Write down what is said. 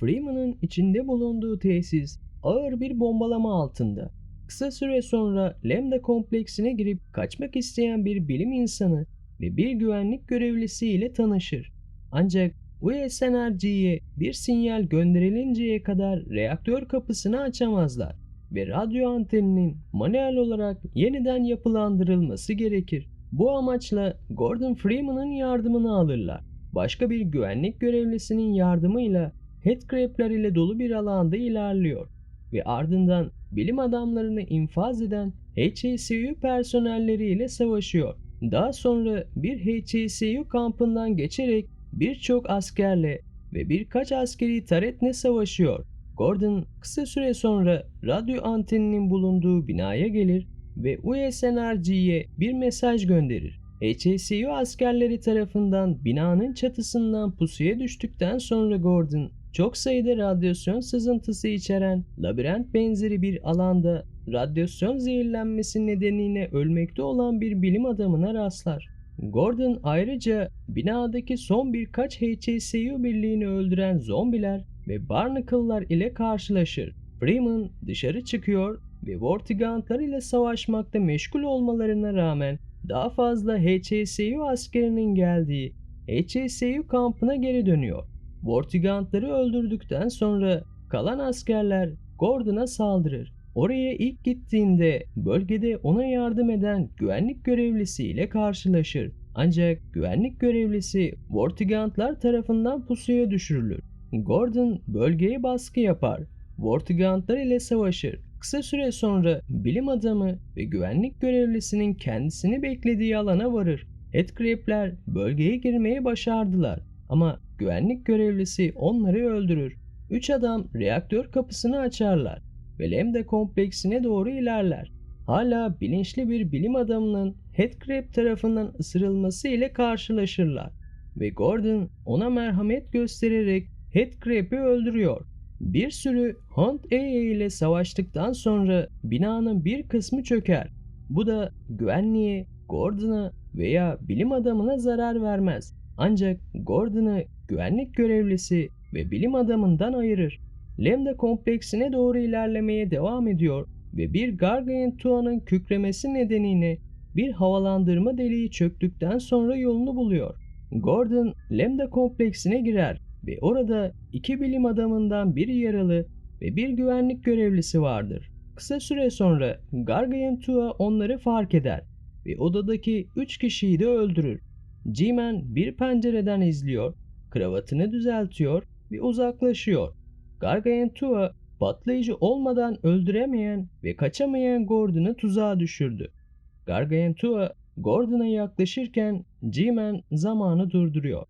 Freeman'ın içinde bulunduğu tesis ağır bir bombalama altında. Kısa süre sonra Lambda kompleksine girip kaçmak isteyen bir bilim insanı ve bir güvenlik görevlisi ile tanışır. Ancak USNRG'ye bir sinyal gönderilinceye kadar reaktör kapısını açamazlar ve radyo anteninin manuel olarak yeniden yapılandırılması gerekir. Bu amaçla Gordon Freeman'ın yardımını alırlar. Başka bir güvenlik görevlisinin yardımıyla headcrab'ler ile dolu bir alanda ilerliyor ve ardından bilim adamlarını infaz eden HCCU personelleriyle savaşıyor. Daha sonra bir HCCU kampından geçerek birçok askerle ve birkaç askeri taretle savaşıyor. Gordon kısa süre sonra radyo anteninin bulunduğu binaya gelir ve USNRG'ye bir mesaj gönderir. HCCU askerleri tarafından binanın çatısından pusuya düştükten sonra Gordon çok sayıda radyasyon sızıntısı içeren labirent benzeri bir alanda radyasyon zehirlenmesi nedeniyle ölmekte olan bir bilim adamına rastlar. Gordon ayrıca binadaki son birkaç HCCU birliğini öldüren zombiler ve barnacle'lar ile karşılaşır. Freeman dışarı çıkıyor ve Vortigauntlar ile savaşmakta meşgul olmalarına rağmen daha fazla HCCU askerinin geldiği HCCU kampına geri dönüyor. Vortigauntları öldürdükten sonra kalan askerler Gordon'a saldırır. Oraya ilk gittiğinde bölgede ona yardım eden güvenlik görevlisiyle karşılaşır. Ancak güvenlik görevlisi Vortigauntlar tarafından pusuya düşürülür. Gordon bölgeye baskı yapar. Vortigauntlar ile savaşır. Kısa süre sonra bilim adamı ve güvenlik görevlisinin kendisini beklediği alana varır. Headcrab'ler bölgeye girmeyi başardılar ama güvenlik görevlisi onları öldürür. Üç adam reaktör kapısını açarlar ve Lambda kompleksine doğru ilerler. Hala bilinçli bir bilim adamının Headcrab tarafından ısırılması ile karşılaşırlar ve Gordon ona merhamet göstererek Headcrab'i öldürüyor. Bir sürü Hunt AA ile savaştıktan sonra binanın bir kısmı çöker. Bu da güvenliğe, Gordon'a veya bilim adamına zarar vermez. Ancak Gordon'ı güvenlik görevlisi ve bilim adamından ayırır. Lambda kompleksine doğru ilerlemeye devam ediyor ve bir Gargantua'nın kükremesi nedeniyle bir havalandırma deliği çöktükten sonra yolunu buluyor. Gordon Lambda kompleksine girer ve orada iki bilim adamından biri yaralı ve bir güvenlik görevlisi vardır. Kısa süre sonra Gargantua onları fark eder ve odadaki üç kişiyi de öldürür. G-Man bir pencereden izliyor, kravatını düzeltiyor ve uzaklaşıyor. Gargantua patlayıcı olmadan öldüremeyen ve kaçamayan Gordon'u tuzağa düşürdü. Gargantua Gordon'a yaklaşırken G-Man zamanı durduruyor.